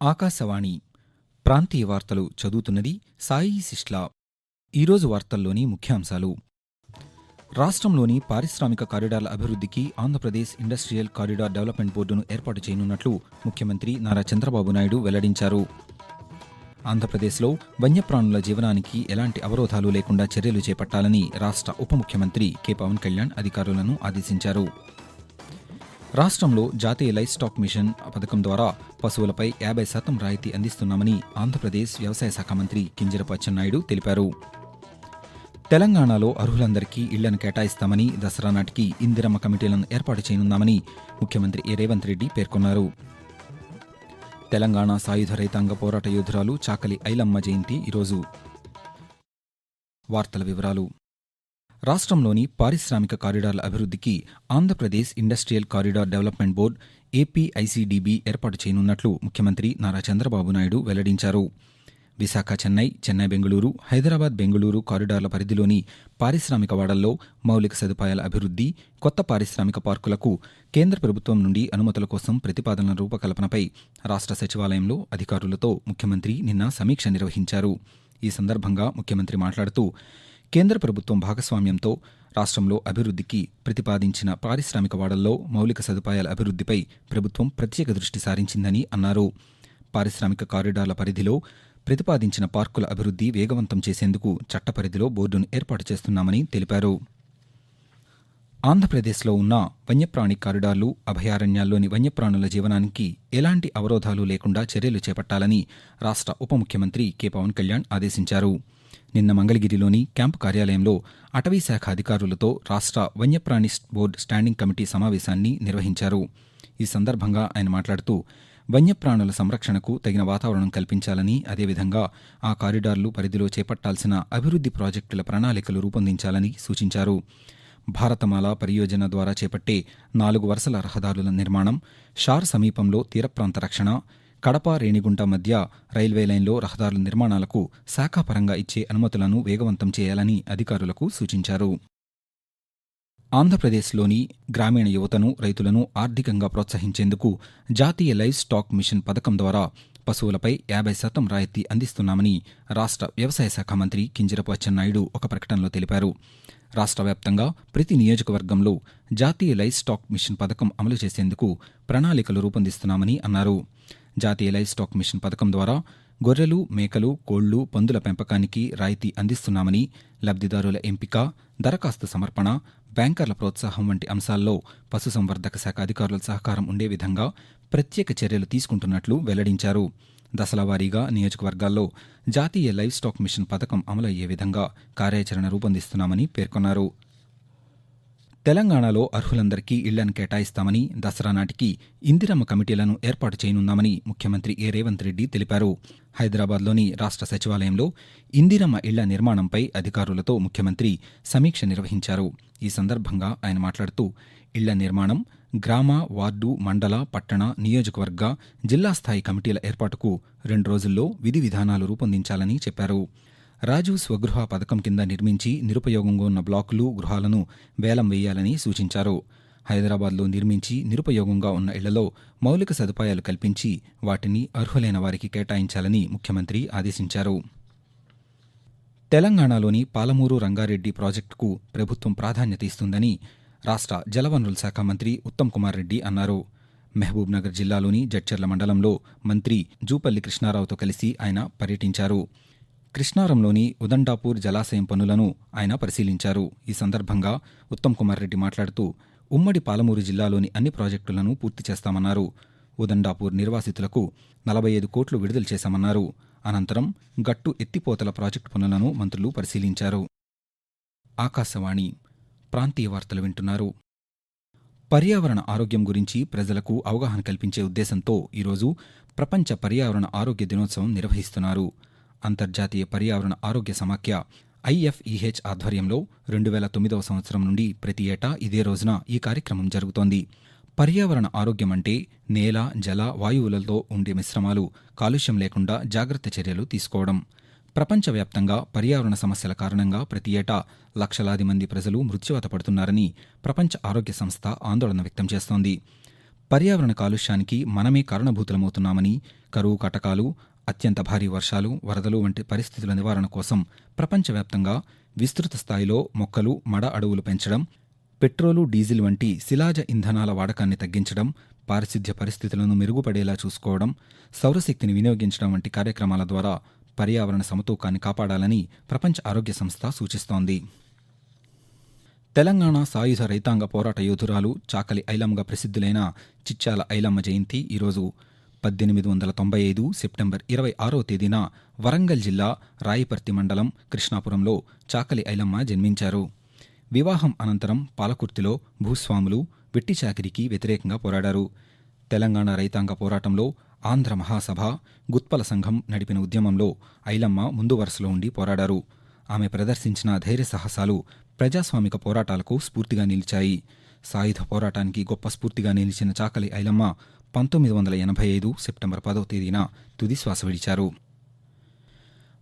ఆకాశవాణి ప్రాంతీయ వార్తలు చదువుతున్నది సాయి సిస్లా. ఈరోజు వార్తల్లోని ముఖ్యాంశాలు. రాష్ట్రంలోని పారిశ్రామిక కారిడార్ల అభివృద్ధికి ఆంధ్రప్రదేశ్ ఇండస్ట్రియల్ కారిడార్ డెవలప్మెంట్ బోర్డును ఏర్పాటు చేయనున్నట్లు ముఖ్యమంత్రి నారా చంద్రబాబు నాయుడు వెల్లడించారు. ఆంధ్రప్రదేశ్లో వన్యప్రాణుల జీవనానికి ఎలాంటి అవరోధాలు లేకుండా చర్యలు చేపట్టాలని రాష్ట్ర ఉప ముఖ్యమంత్రి కె. పవన్ కళ్యాణ్ అధికారులను ఆదేశించారు. రాష్ట్రంలో జాతీయ లైఫ్ స్టాక్ మిషన్ పథకం ద్వారా పశువులపై యాభై శాతం రాయితీ అందిస్తున్నామని ఆంధ్రప్రదేశ్ వ్యవసాయ శాఖ మంత్రి కింజరపు అచ్చెన్నాయుడు తెలిపారు. తెలంగాణలో అర్హులందరికీ ఇళ్ళను కేటాయిస్తామని దసరా నాటికి ఇందిరమ్మ కమిటీలను ఏర్పాటు చేయనున్నామని ముఖ్యమంత్రి ఏ. రేవంత్ రెడ్డి పేర్కొన్నారు. తెలంగాణ సాయుధ రైతాంగ పోరాట యోధురాలు చాకలి ఐలమ్మ జయంతి ఈరోజు. వార్తల వివరాలు. రాష్ట్రంలోని పారిశ్రామిక కారిడార్ల అభివృద్ధికి Andhra Pradesh industrial corridor development board APICDB ఏర్పాటు చేయనున్నట్లు ముఖ్యమంత్రి నారా చంద్రబాబు నాయుడు వెల్లడించారు. విశాఖ చెన్నై చెన్నై బెంగళూరు హైదరాబాద్ బెంగళూరు కారిడార్ల పరిధిలోని పారిశ్రామిక వాడల్లో మౌలిక సదుపాయాల అభివృద్ధి కొత్త పారిశ్రామిక పార్కులకు కేంద్ర ప్రభుత్వం నుండి అనుమతుల కోసం ప్రతిపాదనల రూపకల్పనపై రాష్ట్ర సచివాలయంలో అధికారులతో ముఖ్యమంత్రి నిన్న సమీక్ష నిర్వహించారు. ఈ సందర్భంగా ముఖ్యమంత్రి మాట్లాడుతూ కేంద్ర ప్రభుత్వం భాగస్వామ్యంతో రాష్ట్రంలో అభివృద్ధికి ప్రతిపాదించిన పారిశ్రామిక వాడల్లో మౌలిక సదుపాయాల అభివృద్ధిపై ప్రభుత్వం ప్రత్యేక దృష్టి సారించిందని అన్నారు. పారిశ్రామిక కారిడార్ల పరిధిలో ప్రతిపాదించిన పార్కుల అభివృద్ధి వేగవంతం చేసేందుకు చట్ట పరిధిలో బోర్డును ఏర్పాటు చేస్తున్నామని తెలిపారు. ఆంధ్రప్రదేశ్లో ఉన్న వన్యప్రాణి కారిడార్లు అభయారణ్యాల్లోని వన్యప్రాణుల జీవనానికి ఎలాంటి అవరోధాలు లేకుండా చర్యలు చేపట్టాలని రాష్ట్ర ఉప ముఖ్యమంత్రి కె. పవన్ కళ్యాణ్ ఆదేశించారు. నిన్న మంగళగిరిలోని క్యాంపు కార్యాలయంలో అటవీ శాఖ అధికారులతో రాష్ట్ర వన్యప్రాణి బోర్డు స్టాండింగ్ కమిటీ సమావేశాన్ని నిర్వహించారు. ఈ సందర్భంగా ఆయన మాట్లాడుతూ వన్యప్రాణుల సంరక్షణకు తగిన వాతావరణం కల్పించాలని అదేవిధంగా ఆ కారిడార్లు పరిధిలో చేపట్టాల్సిన అభివృద్ధి ప్రాజెక్టుల ప్రణాళికలు రూపొందించాలని సూచించారు. భారతమాల పరియోజన ద్వారా చేపట్టే నాలుగు వరుసల రహదారుల నిర్మాణం షార్ సమీపంలో తీరప్రాంత రక్షణ కడప రేణిగుంట మధ్య రైల్వే లైన్లో రహదారుల నిర్మాణాలకు శాఖాపరంగా ఇచ్చే అనుమతులను వేగవంతం చేయాలని అధికారులకు సూచించారు. ఆంధ్రప్రదేశ్లోని గ్రామీణ యువతను రైతులను ఆర్థికంగా ప్రోత్సహించేందుకు జాతీయ లైవ్ స్టాక్ మిషన్ పథకం ద్వారా పశువులపై యాభై శాతం రాయితీ అందిస్తున్నామని రాష్ట్ర వ్యవసాయ శాఖ మంత్రి కింజరపు అచ్చెన్నాయుడు ఒక ప్రకటనలో తెలిపారు. రాష్ట్ర వ్యాప్తంగా ప్రతి నియోజకవర్గంలో జాతీయ లైవ్ స్టాక్ మిషన్ పథకం అమలు చేసేందుకు ప్రణాళికలు రూపొందిస్తున్నామని అన్నారు. జాతీయ లైవ్ స్టాక్ మిషన్ పథకం ద్వారా గొర్రెలు మేకలు కోళ్ళు పందుల పెంపకానికి రాయితీ అందిస్తున్నామని లబ్ధిదారుల ఎంపిక దరఖాస్తు సమర్పణ బ్యాంకర్ల ప్రోత్సాహం వంటి అంశాల్లో పశుసంవర్ధక శాఖ అధికారుల సహకారం ఉండే విధంగా ప్రత్యేక చర్యలు తీసుకుంటున్నట్లు వెల్లడించారు. దశలవారీగా నియోజకవర్గాల్లో జాతీయ లైవ్ స్టాక్ మిషన్ పథకం అమలయ్యే విధంగా కార్యాచరణ రూపొందిస్తున్నామని పేర్కొన్నారు. తెలంగాణలో అర్హులందరికీ ఇళ్ళను కేటాయిస్తామని దసరా నాటికి ఇందిరమ్మ కమిటీలను ఏర్పాటు చేయనున్నామని ముఖ్యమంత్రి ఏ. రేవంత్ రెడ్డి తెలిపారు. హైదరాబాద్లోని రాష్ట్ర సచివాలయంలో ఇందిరమ్మ ఇళ్ళ నిర్మాణంపై అధికారులతో ముఖ్యమంత్రి సమీక్ష నిర్వహించారు. ఈ సందర్భంగా ఆయన మాట్లాడుతూ ఇళ్ళ నిర్మాణం గ్రామ వార్డు మండల పట్టణ నియోజకవర్గ జిల్లా స్థాయి కమిటీల ఏర్పాటుకు రెండు రోజుల్లో విధి విధానాలు రూపొందించాలని చెప్పారు. రాజు స్వగృహ పథకం కింద నిర్మించి నిరుపయోగంగా ఉన్న బ్లాకులు గృహాలను వేలం వేయాలని సూచించారు. హైదరాబాద్లో నిర్మించి నిరుపయోగంగా ఉన్న ఇళ్ళలో మౌలిక సదుపాయాలు కల్పించి వాటిని అర్హులైన వారికి కేటాయించాలని ముఖ్యమంత్రి ఆదేశించారు. తెలంగాణలోని పాలమూరు రంగారెడ్డి ప్రాజెక్టుకు ప్రభుత్వం ప్రాధాన్యత ఇస్తుందని రాష్ట్ర జలవనరుల శాఖ మంత్రి ఉత్తమ్ కుమార్ రెడ్డి అన్నారు. మహబూబ్నగర్ జిల్లాలోని జడ్చర్ల మండలంలో మంత్రి జూపల్లి కృష్ణారావుతో కలిసి ఆయన పర్యటించారు. కృష్ణారంలోని ఉదండాపూర్ జలాశయం పనులను ఆయన పరిశీలించారు. ఈ సందర్భంగా ఉత్తమ్ కుమార్ రెడ్డి మాట్లాడుతూ ఉమ్మడి పాలమూరు జిల్లాలోని అన్ని ప్రాజెక్టులను పూర్తి చేస్తామన్నారు. ఉదండాపూర్ నిర్వాసితులకు నలభై ఐదు కోట్లు విడుదల చేశామన్నారు. అనంతరం గట్టు ఎత్తిపోతల ప్రాజెక్టు పనులను మంత్రులు పరిశీలించారు. ఆకాశవాణి ప్రాంతీయ వార్తలు వింటున్నారు. పర్యావరణ ఆరోగ్యం గురించి ప్రజలకు అవగాహన కల్పించే ఉద్దేశంతో ఈరోజు ప్రపంచ పర్యావరణ ఆరోగ్య దినోత్సవం నిర్వహిస్తున్నారు. అంతర్జాతీయ పర్యావరణ ఆరోగ్య సమాఖ్య ఐఎఫ్ఈహెచ్ ఆధ్వర్యంలో రెండు వేల తొమ్మిదవ సంవత్సరం నుండి ప్రతి ఏటా ఇదే రోజున ఈ కార్యక్రమం జరుగుతోంది. పర్యావరణ ఆరోగ్యం అంటే నేల జల వాయువులతో ఉండే మిశ్రమాలు కాలుష్యం లేకుండా జాగ్రత్త చర్యలు తీసుకోవడం. ప్రపంచవ్యాప్తంగా పర్యావరణ సమస్యల కారణంగా ప్రతి ఏటా లక్షలాది మంది ప్రజలు మృత్యువాత పడుతున్నారని ప్రపంచ ఆరోగ్య సంస్థ ఆందోళన వ్యక్తం చేస్తోంది. పర్యావరణ కాలుష్యానికి మనమే కారణభూతులమవుతున్నామని కరువు కటకాలు అత్యంత భారీ వర్షాలు వరదలు వంటి పరిస్థితుల నివారణ కోసం ప్రపంచవ్యాప్తంగా విస్తృత స్థాయిలో మొక్కలు మడ అడవులు పెంచడం పెట్రోలు డీజిల్ వంటి శిలాజ ఇంధనాల వాడకాన్ని తగ్గించడం పారిశుధ్య పరిస్థితులను మెరుగుపడేలా చూసుకోవడం సౌరశక్తిని వినియోగించడం వంటి కార్యక్రమాల ద్వారా పర్యావరణ సమతూకాన్ని కాపాడాలని ప్రపంచ ఆరోగ్య సంస్థ సూచిస్తోంది. తెలంగాణ సాయుధ రైతాంగ పోరాట యోధురాలు చాకలి ఐలమ్మగా ప్రసిద్ధులైన చిచ్చాల ఐలమ్మ జయంతి ఈరోజు పద్దెనిమిది వందల తొంభై ఐదు సెప్టెంబర్ ఇరవై ఆరో తేదీన వరంగల్ జిల్లా రాయిపర్తి మండలం కృష్ణాపురంలో చాకలి ఐలమ్మ జన్మించారు. వివాహం అనంతరం పాలకుర్తిలో భూస్వాములు వెట్టి చాకిరికి వ్యతిరేకంగా పోరాడారు. తెలంగాణ రైతాంగ పోరాటంలో ఆంధ్ర మహాసభ గుత్పల సంఘం నడిపిన ఉద్యమంలో ఐలమ్మ ముందు వరుసలో ఉండి పోరాడారు. ఆమె ప్రదర్శించిన ధైర్య సాహసాలు ప్రజాస్వామిక పోరాటాలకు స్ఫూర్తిగా నిలిచాయి. సాయుధ పోరాటానికి గొప్ప స్ఫూర్తిగా నిలిచిన చాకలి ఐలమ్మ పంతొమ్మిది వందల ఎనభై ఐదు సెప్టెంబర్ పదో తేదీన తుది శ్వాస విడిచారు.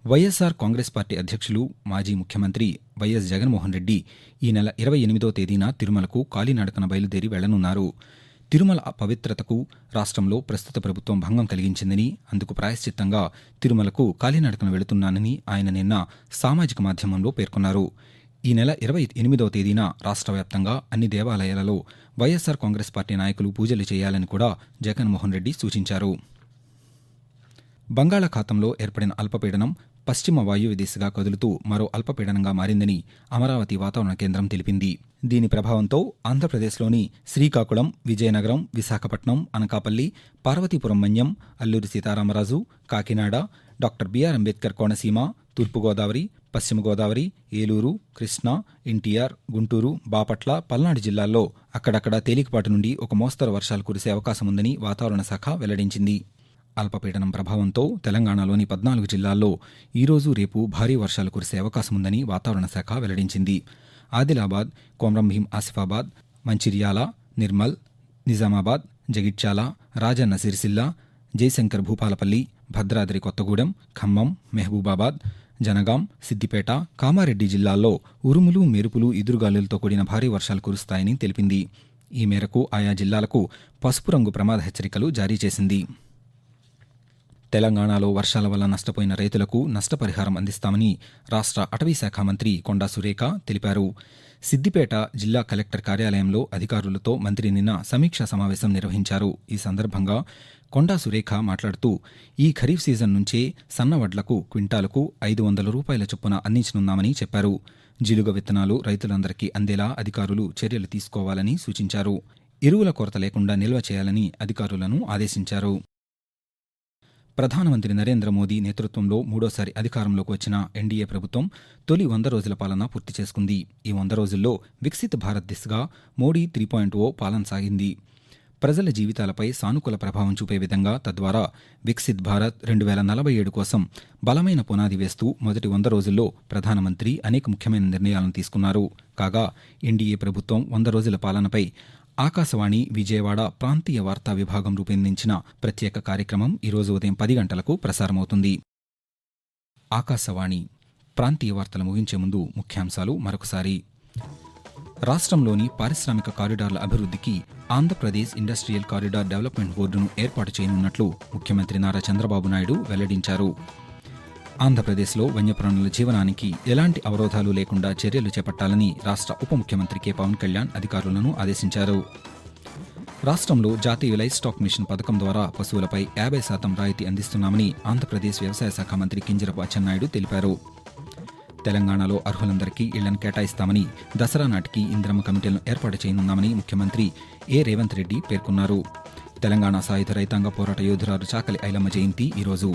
వైఎస్సార్ కాంగ్రెస్ పార్టీ అధ్యక్షులు మాజీ ముఖ్యమంత్రి వైఎస్ జగన్మోహన్ రెడ్డి ఈ నెల ఇరవై ఎనిమిదో తేదీన తిరుమలకు కాలినడకన బయలుదేరి వెళ్ళనున్నారు. తిరుమల పవిత్రతకు రాష్ట్రంలో ప్రస్తుత ప్రభుత్వం భంగం కలిగించిందని అందుకు ప్రాయశ్చిత్తంగా తిరుమలకు కాలినడకన వెళుతున్నానని ఆయన నిన్న సామాజిక మాధ్యమంలో పేర్కొన్నారు. ఈ నెల ఇరవై ఎనిమిదవ తేదీన రాష్ట్ర వ్యాప్తంగా అన్ని దేవాలయాలలో వైఎస్సార్ కాంగ్రెస్ పార్టీ నాయకులు పూజలు చేయాలని కూడా జగన్మోహన్ రెడ్డి సూచించారు. బంగాళాఖాతంలో ఏర్పడిన అల్పపీడనం పశ్చిమ వాయువ్య దిశగా కదులుతూ మరో అల్పపీడనంగా మారిందని అమరావతి వాతావరణ కేంద్రం తెలిపింది. దీని ప్రభావంతో ఆంధ్రప్రదేశ్లోని శ్రీకాకుళం విజయనగరం విశాఖపట్నం అనకాపల్లి పార్వతీపురం మన్యం అల్లూరి సీతారామరాజు కాకినాడ డాక్టర్ బిఆర్ అంబేద్కర్ కోనసీమ తూర్పుగోదావరి పశ్చిమ గోదావరి ఏలూరు కృష్ణా ఎన్టీఆర్ గుంటూరు బాపట్ల పల్నాడు జిల్లాల్లో అక్కడక్కడ తేలికపాటి నుండి ఒక మోస్తరు వర్షాలు కురిసే అవకాశం ఉందని వాతావరణ శాఖ వెల్లడించింది. అల్పపీడనం ప్రభావంతో తెలంగాణలోని పద్నాలుగు జిల్లాల్లో ఈరోజు రేపు భారీ వర్షాలు కురిసే అవకాశం ఉందని వాతావరణ శాఖ వెల్లడించింది. ఆదిలాబాద్ కొమ్రంభీం ఆసిఫాబాద్ మంచిర్యాల నిర్మల్ నిజామాబాద్ జగిత్యాల రాజన్న సిరిసిల్ల జయశంకర్ భూపాలపల్లి భద్రాద్రి కొత్తగూడెం ఖమ్మం మహబూబాబాద్ జనగాం సిద్దిపేట కామారెడ్డి జిల్లాల్లో ఉరుములు మెరుపులు ఎదురుగాలులతో కూడిన భారీ వర్షాలు కురుస్తాయని తెలిపింది. ఈ మేరకు ఆయా జిల్లాలకు పసుపు రంగు ప్రమాద హెచ్చరికలు జారీ చేసింది. తెలంగాణలో వర్షాల వల్ల నష్టపోయిన రైతులకు నష్టపరిహారం అందిస్తామని రాష్ట్ర అటవీ శాఖ మంత్రి కొండా సురేఖ తెలిపారు. సిద్దిపేట జిల్లా కలెక్టర్ కార్యాలయంలో అధికారులతో మంత్రి నిన్న సమీక్షా సమావేశం నిర్వహించారు. ఈ సందర్భంగా కొండా సురేఖ మాట్లాడుతూ ఈ ఖరీఫ్ సీజన్ నుంచే సన్న వడ్లకు క్వింటాలకు ఐదు వందల రూపాయల చొప్పున అందించనున్నామని చెప్పారు. జిలుగ విత్తనాలు రైతులందరికీ అందేలా అధికారులు చర్యలు తీసుకోవాలని సూచించారు. ఎరువుల కొరత లేకుండా నిల్వ చేయాలని అధికారులను ఆదేశించారు. ప్రధానమంత్రి నరేంద్ర మోదీ నేతృత్వంలో మూడోసారి అధికారంలోకి వచ్చిన ఎన్డీఏ ప్రభుత్వం తొలి వంద రోజుల పాలన పూర్తి చేసుకుంది. ఈ వంద రోజుల్లో వికసిత్ భారత్ దిశగా మోడీ త్రీ పాయింట్ ఓ పాలన సాగింది. ప్రజల జీవితాలపై సానుకూల ప్రభావం చూపే విధంగా తద్వారా వికసిత్ భారత్ రెండు వేల నలభై ఏడు కోసం బలమైన పునాది వేస్తూ మొదటి వంద రోజుల్లో ప్రధానమంత్రి అనేక ముఖ్యమైన నిర్ణయాలను తీసుకున్నారు. కాగా ఎన్డీఏ ప్రభుత్వం వంద రోజుల పాలనపై ఆకాశవాణి విజయవాడ ప్రాంతీయ వార్తా విభాగం రూపొందించిన ప్రత్యేక కార్యక్రమం ఈరోజు ఉదయం పది గంటలకు ప్రసారమవుతుంది. ఆకాశవాణి ప్రాంతీయ వార్తలు ముగించే ముందు ముఖ్యాంశాలు మరొకసారి. రాష్ట్రంలోని పారిశ్రామిక కారిడార్ల అభివృద్ధికి ఆంధ్రప్రదేశ్ ఇండస్ట్రియల్ కారిడార్ డెవలప్మెంట్ బోర్డును ఏర్పాటు చేయనున్నట్లు ముఖ్యమంత్రి నారా చంద్రబాబు నాయుడు వెల్లడించారు. ఆంధ్రప్రదేశ్లో వన్యప్రాణుల జీవనానికి ఎలాంటి అవరోధాలు లేకుండా చర్యలు చేపట్టాలని రాష్ట్ర ఉప ముఖ్యమంత్రి కె. పవన్ కళ్యాణ్ అధికారులను ఆదేశించారు. రాష్ట్రంలో జాతీయ లైఫ్ స్టాక్ మిషన్ పథకం ద్వారా పశువులపై యాభై శాతం రాయితీ అందిస్తున్నామని ఆంధ్రప్రదేశ్ వ్యవసాయ శాఖ మంత్రి కింజరపు అచ్చెన్నాయుడు తెలిపారు. తెలంగాణలో అర్హులందరికీ ఇళ్ళను కేటాయిస్తామని దసరా నాటికి ఇంద్రమ్మ కమిటీలను ఏర్పాటు చేయనున్నామని ముఖ్యమంత్రి ఏ. రేవంత్ రెడ్డి పేర్కొన్నారు. తెలంగాణ సాయుధ రైతాంగ పోరాట యోధురాలు చాకలి ఐలమ్మ జయంతి ఈరోజు.